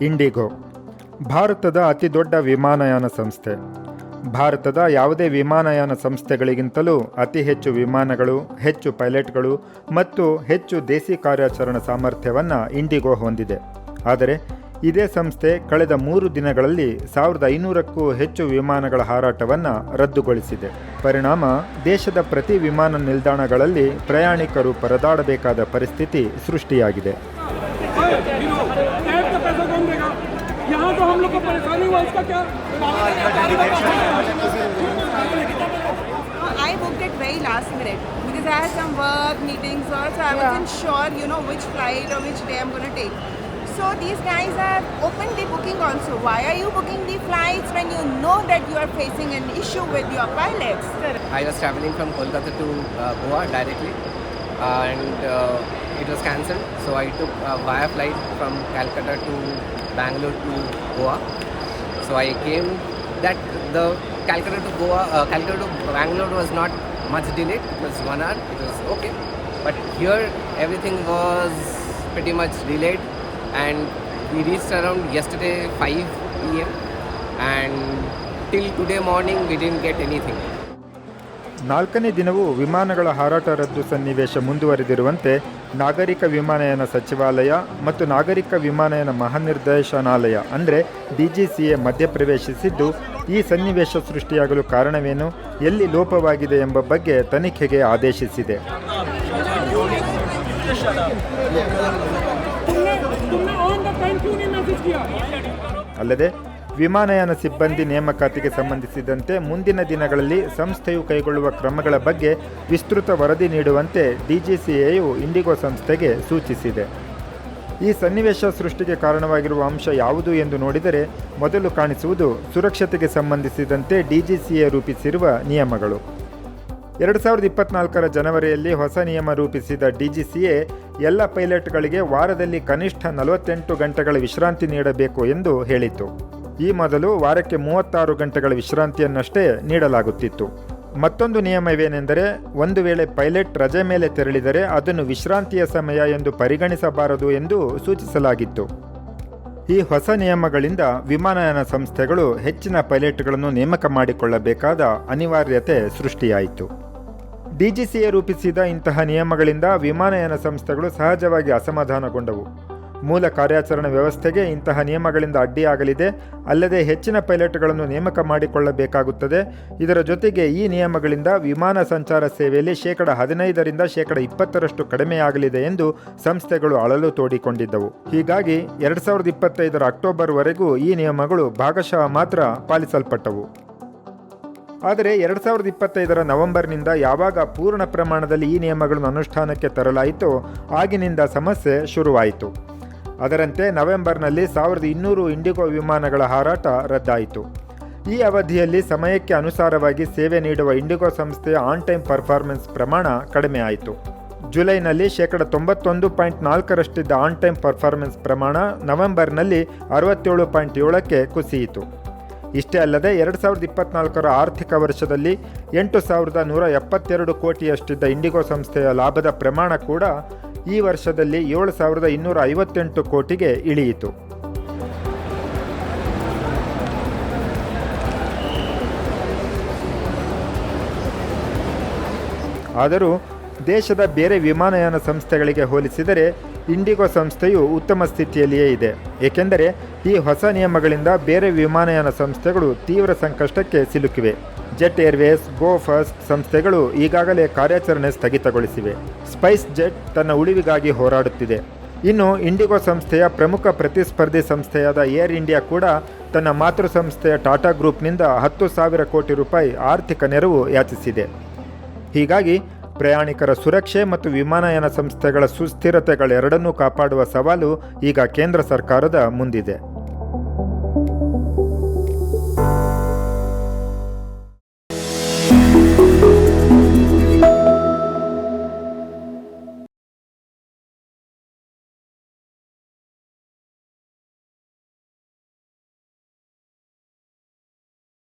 IndiGo, ಭಾರತದ ಅತಿದೊಡ್ಡ ವಿಮಾನಯಾನ ಸಂಸ್ಥೆ. ಭಾರತದ ಯಾವುದೇ ವಿಮಾನಯಾನ ಸಂಸ್ಥೆಗಳಿಗಿಂತಲೂ ಅತಿ ಹೆಚ್ಚು ವಿಮಾನಗಳು, ಹೆಚ್ಚು ಪೈಲಟ್ಗಳು ಮತ್ತು ಹೆಚ್ಚು ದೇಸಿ ಕಾರ್ಯಾಚರಣಾ ಸಾಮರ್ಥ್ಯವನ್ನು ಇಂಡಿಗೋ ಹೊಂದಿದೆ. ಆದರೆ, ಇದೇ ಸಂಸ್ಥೆ ಕಳೆದ ಮೂರು ದಿನಗಳಲ್ಲಿ ಸಾವಿರದ ಐನೂರಕ್ಕೂ ಹೆಚ್ಚು ವಿಮಾನಗಳ ಹಾರಾಟವನ್ನು ರದ್ದುಗೊಳಿಸಿದೆ. ಪರಿಣಾಮ, ದೇಶದ ಪ್ರತಿ ವಿಮಾನ ನಿಲ್ದಾಣಗಳಲ್ಲಿ ಪ್ರಯಾಣಿಕರು ಪರದಾಡಬೇಕಾದ ಪರಿಸ್ಥಿತಿ ಸೃಷ್ಟಿಯಾಗಿದೆ. लोग को परेशानी हुआ उसका क्या I booked it very last minute because I had some work meetings or so I wasn't sure, you know, which flight or which day I'm gonna take. So these guys are openly booking also. Why are you booking the flights when you know that you are facing an issue with your pilots? I was traveling from Kolkata to uh, Goa directly, and uh, it was cancelled. So I took a via flight from Calcutta to Bangalore to Goa. So I came that the Calcutta to Goa, uh, Calcutta to Bangalore was not much delayed. It was one hour. It was okay, but here everything was pretty much delayed, and we reached around yesterday 5 p.m. and till today morning we didn't get anything. ನಾಲ್ಕನೇ ದಿನವೂ ವಿಮಾನಗಳ ಹಾರಾಟ ರದ್ದು ಸನ್ನಿವೇಶ ಮುಂದುವರೆದಿರುವಂತೆ ನಾಗರಿಕ ವಿಮಾನಯಾನ ಸಚಿವಾಲಯ ಮತ್ತು ನಾಗರಿಕ ವಿಮಾನಯಾನ ಮಹಾನಿರ್ದೇಶನಾಲಯ, ಅಂದರೆ ಡಿಜಿಸಿಎ ಮಧ್ಯಪ್ರವೇಶಿಸಿದ್ದು, ಈ ಸನ್ನಿವೇಶ ಸೃಷ್ಟಿಯಾಗಲು ಕಾರಣವೇನು, ಎಲ್ಲಿ ಲೋಪವಾಗಿದೆ ಎಂಬ ಬಗ್ಗೆ ತನಿಖೆಗೆ ಆದೇಶಿಸಿದೆ. ಅಲ್ಲದೆ ವಿಮಾನಯಾನ ಸಿಬ್ಬಂದಿ ನೇಮಕಾತಿಗೆ ಸಂಬಂಧಿಸಿದಂತೆ ಮುಂದಿನ ದಿನಗಳಲ್ಲಿ ಸಂಸ್ಥೆಯು ಕೈಗೊಳ್ಳುವ ಕ್ರಮಗಳ ಬಗ್ಗೆ ವಿಸ್ತೃತ ವರದಿ ನೀಡುವಂತೆ ಡಿಜಿಸಿಎಯು ಇಂಡಿಗೋ ಸಂಸ್ಥೆಗೆ ಸೂಚಿಸಿದೆ. ಈ ಸನ್ನಿವೇಶ ಸೃಷ್ಟಿಗೆ ಕಾರಣವಾಗಿರುವ ಅಂಶ ಯಾವುದು ಎಂದು ನೋಡಿದರೆ ಮೊದಲು ಕಾಣಿಸುವುದು ಸುರಕ್ಷತೆಗೆ ಸಂಬಂಧಿಸಿದಂತೆ ಡಿಜಿಸಿಎ ರೂಪಿಸಿರುವ ನಿಯಮಗಳು. ಎರಡು ಸಾವಿರದ ಇಪ್ಪತ್ನಾಲ್ಕರ ಜನವರಿಯಲ್ಲಿ ಹೊಸ ನಿಯಮ ರೂಪಿಸಿದ ಡಿಜಿಸಿಎ ಎಲ್ಲ ಪೈಲಟ್ಗಳಿಗೆ ವಾರದಲ್ಲಿ ಕನಿಷ್ಠ ನಲವತ್ತೆಂಟು ಗಂಟೆಗಳ ವಿಶ್ರಾಂತಿ ನೀಡಬೇಕು ಎಂದು ಹೇಳಿತು ಈ ಮೊದಲು ವಾರಕ್ಕೆ ಮೂವತ್ತಾರು ಗಂಟೆಗಳ ವಿಶ್ರಾಂತಿಯನ್ನಷ್ಟೇ ನೀಡಲಾಗುತ್ತಿತ್ತು. ಮತ್ತೊಂದು ನಿಯಮವೇನೆಂದರೆ, ಒಂದು ವೇಳೆ ಪೈಲಟ್ ರಜೆ ಮೇಲೆ ತೆರಳಿದರೆ ಅದನ್ನು ವಿಶ್ರಾಂತಿಯ ಸಮಯ ಎಂದು ಪರಿಗಣಿಸಬಾರದು ಎಂದು ಸೂಚಿಸಲಾಗಿತ್ತು. ಈ ಹೊಸ ನಿಯಮಗಳಿಂದ ವಿಮಾನಯಾನ ಸಂಸ್ಥೆಗಳು ಹೆಚ್ಚಿನ ಪೈಲಟ್ಗಳನ್ನು ನೇಮಕ ಮಾಡಿಕೊಳ್ಳಬೇಕಾದ ಅನಿವಾರ್ಯತೆ ಸೃಷ್ಟಿಯಾಯಿತು. ಡಿಜಿಸಿಎ ರೂಪಿಸಿದ ಇಂತಹ ನಿಯಮಗಳಿಂದ ವಿಮಾನಯಾನ ಸಂಸ್ಥೆಗಳು ಸಹಜವಾಗಿ ಅಸಮಾಧಾನಗೊಂಡವು. ಮೂಲ ಕಾರ್ಯಾಚರಣೆ ವ್ಯವಸ್ಥೆಗೆ ಇಂತಹ ನಿಯಮಗಳಿಂದ ಅಡ್ಡಿಯಾಗಲಿದೆ. ಅಲ್ಲದೆ ಹೆಚ್ಚಿನ ಪೈಲಟ್ಗಳನ್ನು ನೇಮಕ ಮಾಡಿಕೊಳ್ಳಬೇಕಾಗುತ್ತದೆ. ಇದರ ಜೊತೆಗೆ ಈ ನಿಯಮಗಳಿಂದ ವಿಮಾನ ಸಂಚಾರ ಸೇವೆಯಲ್ಲಿ ಶೇಕಡ ಹದಿನೈದರಿಂದ ಶೇಕಡ ಇಪ್ಪತ್ತರಷ್ಟು ಕಡಿಮೆಯಾಗಲಿದೆ ಎಂದು ಸಂಸ್ಥೆಗಳು ಅಳಲು ತೋಡಿಕೊಂಡಿದ್ದವು. ಹೀಗಾಗಿ ಎರಡು ಸಾವಿರದ ಇಪ್ಪತ್ತೈದರ ಅಕ್ಟೋಬರ್ವರೆಗೂ ಈ ನಿಯಮಗಳು ಭಾಗಶಃ ಮಾತ್ರ ಪಾಲಿಸಲ್ಪಟ್ಟವು. ಆದರೆ ಎರಡು ಸಾವಿರದ ಇಪ್ಪತ್ತೈದರ ನವೆಂಬರ್ನಿಂದ ಯಾವಾಗ ಪೂರ್ಣ ಪ್ರಮಾಣದಲ್ಲಿ ಈ ನಿಯಮಗಳನ್ನು ಅನುಷ್ಠಾನಕ್ಕೆ ತರಲಾಯಿತೋ ಆಗಿನಿಂದ ಸಮಸ್ಯೆ ಶುರುವಾಯಿತು. ಅದರಂತೆ ನವೆಂಬರ್ನಲ್ಲಿ ಸಾವಿರದ ಇನ್ನೂರು ಇಂಡಿಗೋ ವಿಮಾನಗಳ ಹಾರಾಟ ರದ್ದಾಯಿತು. ಈ ಅವಧಿಯಲ್ಲಿ ಸಮಯಕ್ಕೆ ಅನುಸಾರವಾಗಿ ಸೇವೆ ನೀಡುವ ಇಂಡಿಗೋ ಸಂಸ್ಥೆಯ ಆನ್ ಟೈಮ್ ಪರ್ಫಾರ್ಮೆನ್ಸ್ ಪ್ರಮಾಣ ಕಡಿಮೆ ಆಯಿತು. ಜುಲೈನಲ್ಲಿ ಶೇಕಡ ತೊಂಬತ್ತೊಂದು ಪಾಯಿಂಟ್ ನಾಲ್ಕರಷ್ಟಿದ್ದ ಆನ್ ಟೈಮ್ ಪರ್ಫಾರ್ಮೆನ್ಸ್ ಪ್ರಮಾಣ ನವೆಂಬರ್ನಲ್ಲಿ ಅರವತ್ತೇಳು ಪಾಯಿಂಟ್ ಏಳಕ್ಕೆ ಕುಸಿಯಿತು. ಇಷ್ಟೇ ಅಲ್ಲದೆ ಎರಡು ಸಾವಿರದ ಇಪ್ಪತ್ನಾಲ್ಕರ ಆರ್ಥಿಕ ವರ್ಷದಲ್ಲಿ ಎಂಟು ಸಾವಿರದ ನೂರ ಎಪ್ಪತ್ತೆರಡು ಕೋಟಿಯಷ್ಟಿದ್ದ ಇಂಡಿಗೋ ಸಂಸ್ಥೆಯ ಲಾಭದ ಪ್ರಮಾಣ ಕೂಡ ಈ ವರ್ಷದಲ್ಲಿ ಏಳು ಸಾವಿರದ ಇನ್ನೂರ ಐವತ್ತೆಂಟು ಕೋಟಿಗೆ ಇಳಿಯಿತು. ಆದರೂ ದೇಶದ ಬೇರೆ ವಿಮಾನಯಾನ ಸಂಸ್ಥೆಗಳಿಗೆ ಹೋಲಿಸಿದರೆ ಇಂಡಿಗೋ ಸಂಸ್ಥೆಯು ಉತ್ತಮ ಸ್ಥಿತಿಯಲ್ಲಿಯೇ ಇದೆ. ಏಕೆಂದರೆ ಈ ಹೊಸ ನಿಯಮಗಳಿಂದ ಬೇರೆ ವಿಮಾನಯಾನ ಸಂಸ್ಥೆಗಳು ತೀವ್ರ ಸಂಕಷ್ಟಕ್ಕೆ ಸಿಲುಕಿವೆ. ಜೆಟ್ ಏರ್ವೇಸ್, ಗೋ ಫಸ್ಟ್ ಸಂಸ್ಥೆಗಳು ಈಗಾಗಲೇ ಕಾರ್ಯಾಚರಣೆ ಸ್ಥಗಿತಗೊಳಿಸಿವೆ. ಸ್ಪೈಸ್ ಜೆಟ್ ತನ್ನ ಉಳಿವಿಗಾಗಿ ಹೋರಾಡುತ್ತಿದೆ. ಇನ್ನು ಇಂಡಿಗೋ ಸಂಸ್ಥೆಯ ಪ್ರಮುಖ ಪ್ರತಿಸ್ಪರ್ಧಿ ಸಂಸ್ಥೆಯಾದ ಏರ್ ಇಂಡಿಯಾ ಕೂಡ ತನ್ನ ಮಾತೃ ಸಂಸ್ಥೆಯ ಟಾಟಾ ಗ್ರೂಪ್ನಿಂದ ಹತ್ತು ಸಾವಿರ ಕೋಟಿ ರೂಪಾಯಿ ಆರ್ಥಿಕ ನೆರವು ಯಾಚಿಸಿದೆ. ಹೀಗಾಗಿ ಪ್ರಯಾಣಿಕರ ಸುರಕ್ಷೆ ಮತ್ತು ವಿಮಾನಯಾನ ಸಂಸ್ಥೆಗಳ ಸುಸ್ಥಿರತೆಗಳೆರಡನ್ನೂ ಕಾಪಾಡುವ ಸವಾಲು ಈಗ ಕೇಂದ್ರ ಸರ್ಕಾರದ ಮುಂದಿದೆ.